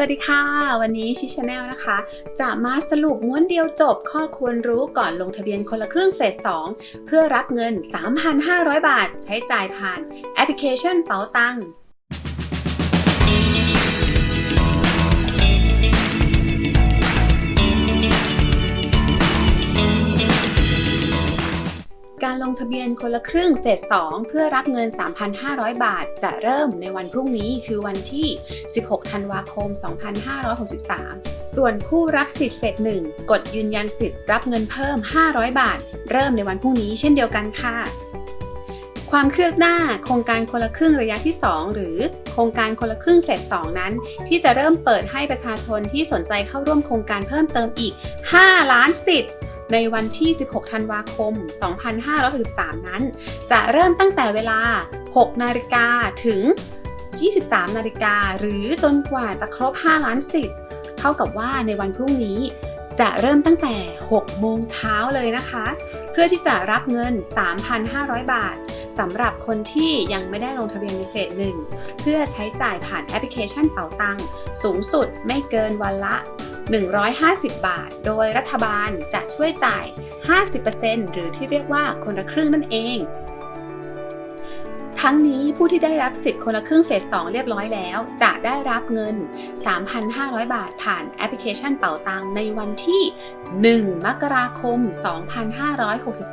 สวัสดีค่ะ วันนี้ชิชแนลนะคะ จะมาสรุปม้วนเดียวจบข้อควรรู้ก่อนลงทะเบียนคนละครึ่งเฟส 2 เพื่อรับเงิน 3,500 บาท ใช้จ่ายผ่านแอปพลิเคชันเป๋าตัง งทะเบียนคนละครึ่งเฟส 2 เพื่อรับเงิน 3,500 บาท จะเริ่มในวันพรุ่งนี้คือวันที่ 16 ธันวาคม 2563 ส่วนผู้รับสิทธิ์เฟส 1 กดยืนยันสิทธิ์รับเงินเพิ่ม 500 บาท เริ่มในวันพรุ่งนี้เช่นเดียวกันค่ะความคืบหน้าโครงการคนละครึ่งระยะที่ 2 หรือโครงการคนละครึ่งเฟส 2 นั้น ที่จะเริ่มเปิดให้ประชาชนที่สนใจเข้าร่วมโครงการเพิ่มเติมอีก 5 ล้านสิทธิ์ ในวันที่ 16 ธันวาคม 2563 นั้น จะเริ่มตั้งแต่เวลา 6 นาฬิกาถึง 23 นาฬิกาหรือจนกว่าจะครบ 5 ล้านสิทธิ์เท่ากับว่าในวันพรุ่งนี้จะเริ่มตั้งแต่ 6 โมงเช้าเลยนะคะ เพื่อที่จะรับเงิน 3,500 บาทสำหรับคนที่ยังไม่ได้ลงทะเบียนในเฟสหนึ่งเพื่อใช้จ่ายผ่านแอปพลิเคชันเป๋าตังค์สูงสุดไม่เกินวันละ 150 บาท โดยรัฐบาลจะช่วยจ่าย 50%หรือที่เรียกว่าคนละครึ่งนั่นเอง ทั้งนี้ผู้ที่ได้รับสิทธิ์คนละครึ่งเฟส 2 เรียบร้อยแล้ว จะได้รับเงิน 3,500 บาทผ่านแอปพลิเคชันเป๋าตังในวันที่ 1 มกราคม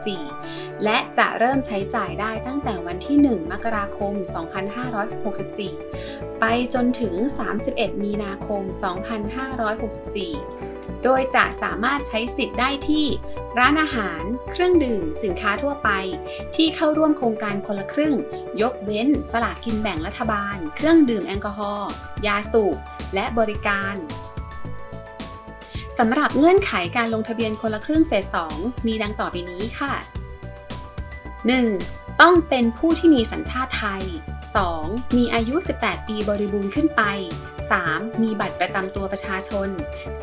2564 และจะเริ่มใช้จ่ายได้ตั้งแต่วันที่ 1 มกราคม 2564 ไปจนถึง 31 มีนาคม 2564 โดยจะสามารถใช้สิทธิ์ได้ที่ร้านอาหาร เครื่องดื่ม สินค้าทั่วไป ที่เข้าร่วมโครงการคนละครึ่ง ยกเว้น สลากกินแบ่งรัฐบาล เครื่องดื่มแอลกอฮอล์ ยาสูบ และบริการสำหรับเงื่อนไขการลงทะเบียนคนละครึ่งเฟส 2 มีดังต่อไปนี้ค่ะ 1. ต้องเป็นผู้ที่มีสัญชาติไทย 2. มีอายุ 18 ปีบริบูรณ์ขึ้นไป 3. มีบัตรประจำตัวประชาชน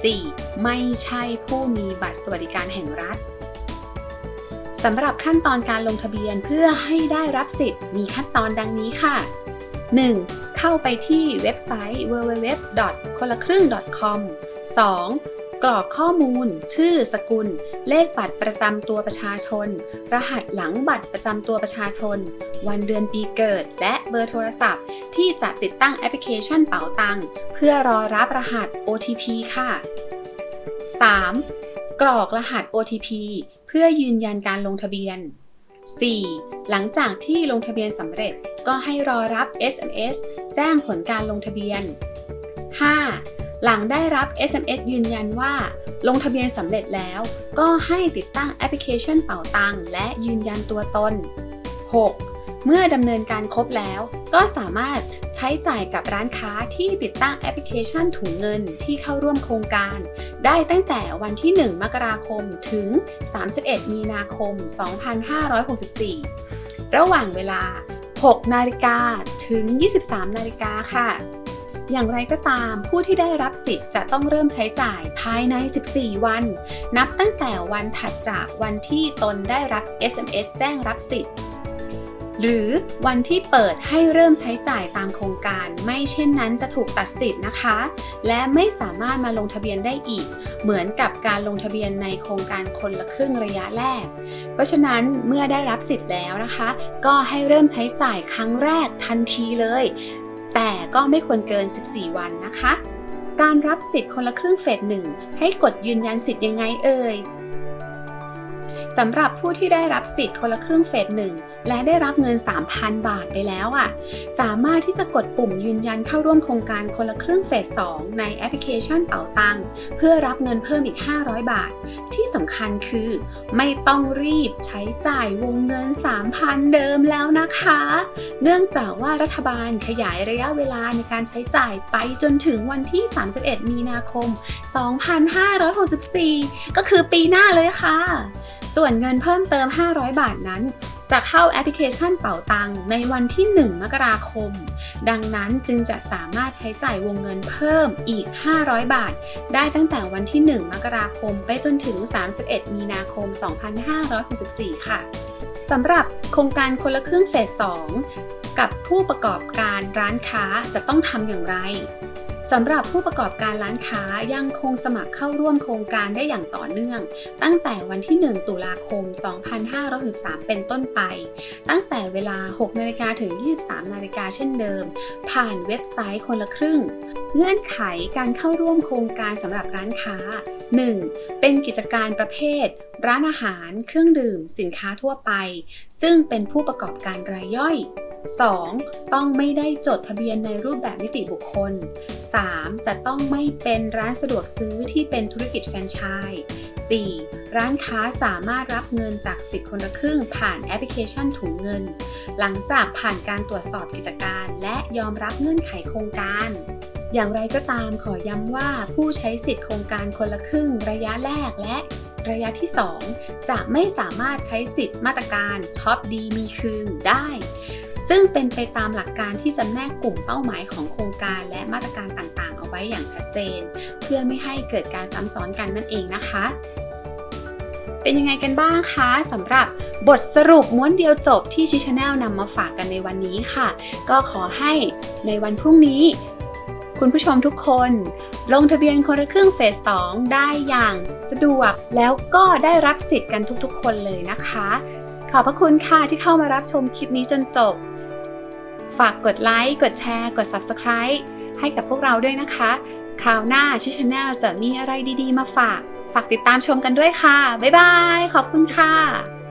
4. ไม่ใช่ผู้มีบัตรสวัสดิการแห่งรัฐสำหรับขั้นตอนการลงทะเบียนเพื่อให้ได้รับสิทธิ์มีขั้นตอนดังนี้ค่ะ 1. เข้าไปที่เว็บไซต์ www. คนละครึ่ง .com 2. กรอกข้อมูล ชื่อ สกุล เลขบัตรประจำตัวประชาชน รหัสหลังบัตรประจำตัวประชาชน วันเดือนปีเกิด และเบอร์โทรศัพท์ ที่จะติดตั้งแอปพลิเคชันเป๋าตังค์เพื่อรอรับรหัส OTP ค่ะ 3. กรอกรหัส OTP เพื่อยืนยันการลงทะเบียน 4. หลังจากที่ลงทะเบียนสำเร็จก็ให้รอรับ SMS แจ้งผลการลงทะเบียน 5. หลังได้รับ SMS ยืนยันว่า ลงทะเบียนสำเร็จแล้ว ก็ให้ติดตั้งแอปพลิเคชันเป๋าตังและยืนยันตัวตน 6. เมื่อดำเนินการครบแล้ว ก็สามารถใช้จ่ายกับร้านค้าที่ติดตั้งแอปพลิเคชันถุงเงินที่เข้าร่วมโครงการ ได้ตั้งแต่วันที่ 1 มกราคมถึง 31 มีนาคม 2564 ระหว่างเวลา 6 นาฬิกาถึง 23 นาฬิกาค่ะ อย่างไรก็ตามผู้ที่ได้รับสิทธิ์จะต้องเริ่มใช้จ่ายภายใน 14 วัน นับตั้งแต่วันถัดจากวันที่ตนได้รับ SMS แจ้งรับสิทธิ์หรือวันที่เปิดให้เริ่มใช้จ่ายตามโครงการ ไม่เช่นนั้นจะถูกตัดสิทธิ์นะคะ และไม่สามารถมาลงทะเบียนได้อีก เหมือนกับการลงทะเบียนในโครงการคนละครึ่งระยะแรก เพราะฉะนั้นเมื่อได้รับสิทธิ์แล้วนะคะ ก็ให้เริ่มใช้จ่ายครั้งแรกทันทีเลย แต่ก็ไม่ควรเกิน 14 วันนะคะ การรับสิทธิ์คนละครึ่งเฟสหนึ่งให้กดยืนยันสิทธิ์ยังไงเอ่ย สำหรับผู้ที่ได้รับสิทธิ์คนละครึ่งเฟสหนึ่งและได้รับเงิน 3,000 บาทไปแล้วอะ สามารถที่จะกดปุ่มยืนยันเข้าร่วมโครงการคนละครึ่งเฟส2ในแอปพลิเคชันเป๋าตังค์เพื่อรับเงินเพิ่มอีก 500 บาท ที่สำคัญคือ ไม่ต้องรีบใช้จ่ายวงเงิน 3,000 เดิมแล้วนะคะ เนื่องจากว่ารัฐบาลขยายระยะเวลาในการใช้จ่ายไปจนถึงวันที่ 31 มีนาคม 2564 ก็คือปีหน้าเลยค่ะ ส่วนเงินเพิ่มเติม 500 บาทนั้น จะเข้าแอปพลิเคชันเป๋าตังในวันที่ 1 มกราคม ดังนั้นจึงจะสามารถใช้จ่ายวงเงินเพิ่มอีก 500 บาท ได้ตั้งแต่วันที่ 1 มกราคม ไปจนถึง 31 มีนาคม 2564 ค่ะสำหรับโครงการคนละครึ่งเฟส2กับผู้ประกอบการร้านค้าจะต้องทำอย่างไร สำหรับผู้ประกอบการร้านค้ายังคงสมัครเข้าร่วมโครงการได้อย่างต่อเนื่อง ตั้งแต่วันที่ 1 ตุลาคม 2563 เป็นต้นไป ตั้งแต่เวลา 6 นาฬิกาถึง 23 นาฬิกาเช่นเดิม ผ่านเว็บไซต์คนละครึ่ง เงื่อนไขการเข้าร่วมโครงการสำหรับร้านค้า 1. เป็นกิจการประเภท ร้านอาหาร เครื่องดื่ม สินค้าทั่วไป ซึ่งเป็นผู้ประกอบการรายย่อย 2. ต้องไม่ได้จดทะเบียนในรูปแบบนิติบุคคล 3. จะต้องไม่เป็นร้านสะดวกซื้อที่เป็นธุรกิจแฟรนไชส์ 4. ร้านค้าสามารถรับเงินจากสิทธิคนละครึ่งผ่านแอปพลิเคชันถุงเงิน หลังจากผ่านการตรวจสอบกิจการและยอมรับเงื่อนไขโครงการอย่างไรก็ตามขอย้ำว่าผู้ใช้สิทธิโครงการคนละครึ่งระยะแรกและระยะที่ 2 จะไม่สามารถใช้สิทธิ์มาตรการช็อปดีมีคืนได้ ซึ่งเป็นไปตามหลักการที่จำแนกกลุ่มเป้าหมายของโครงการและมาตรการต่างๆ เอาไว้อย่างชัดเจน เพื่อไม่ให้เกิดการซ้ำซ้อนกันนั่นเองนะคะ เป็นยังไงกันบ้างคะสำหรับบทสรุปม้วนเดียวจบที่ชิชแนลนำมาฝากกันในวันนี้ค่ะ ก็ขอให้ในวันพรุ่งนี้ คุณผู้ชมทุกคน ลงทะเบียนคนละครึ่งเฟส2ได้อย่างสะดวก แล้วก็ได้รับสิทธิ์กันทุกๆ คนเลยนะคะขอบพระคุณค่ะที่เข้ามารับชมคลิปนี้จนจบ ฝากกดไลค์ กดแชร์ กด Subscribe ให้กับพวกเราด้วยนะคะ คราวหน้าชิชแนลจะมีอะไรดีๆ มาฝาก ฝากติดตามชมกันด้วยค่ะ บ๊ายบาย ขอบคุณค่ะ